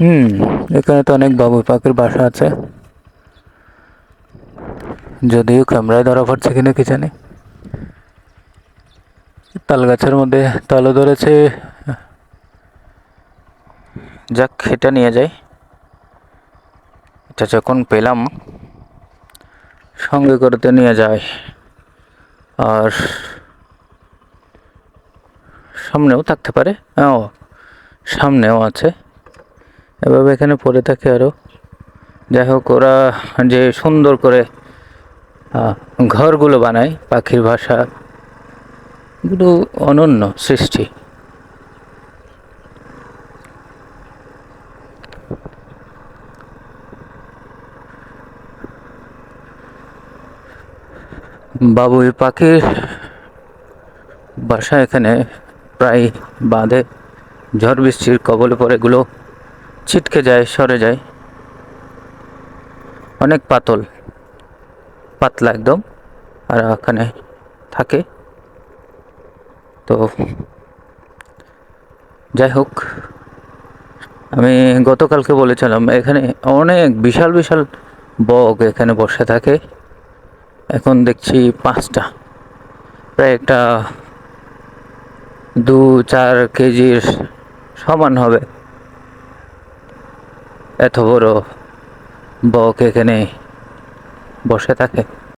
হুম, এখানে তো অনেক বাবুই পাখির বাসা আছে। যদিও ক্যামেরায় ধরা পড়ছে কিনা কি জানি। তাল গাছের মধ্যে তালও ধরেছে। যাক, এটা নিয়ে যাই। এটা যখন পেলাম, সঙ্গে করতে নিয়ে যায় আর সামনেও থাকতে পারে। হ্যাঁ ও, সামনেও আছে। এভাবে এখানে পড়ে থাকে আরও যাই হোক ওরা যে সুন্দর করে ঘরগুলো বানায় পাখির ভাষা অনন্য সৃষ্টি। বাবুই পাখির বাসা এখানে প্রায় বাঁধে। ঝড় বৃষ্টির কবলে পড়ে এগুলো ছিটকে যায়, সরে যায়। অনেক পাতল, পাতলা একদম, আর ওখানে থাকে। তো যাই হোক, আমি গতকালকে বলেছিলাম, এখানে অনেক বিশাল বিশাল বক এখানে বসে থাকে। এখন দেখছি পাঁচটা। প্রায় একটা দু চার কেজির সমান হবে। এত বড় বক এখানে বসে থাকে।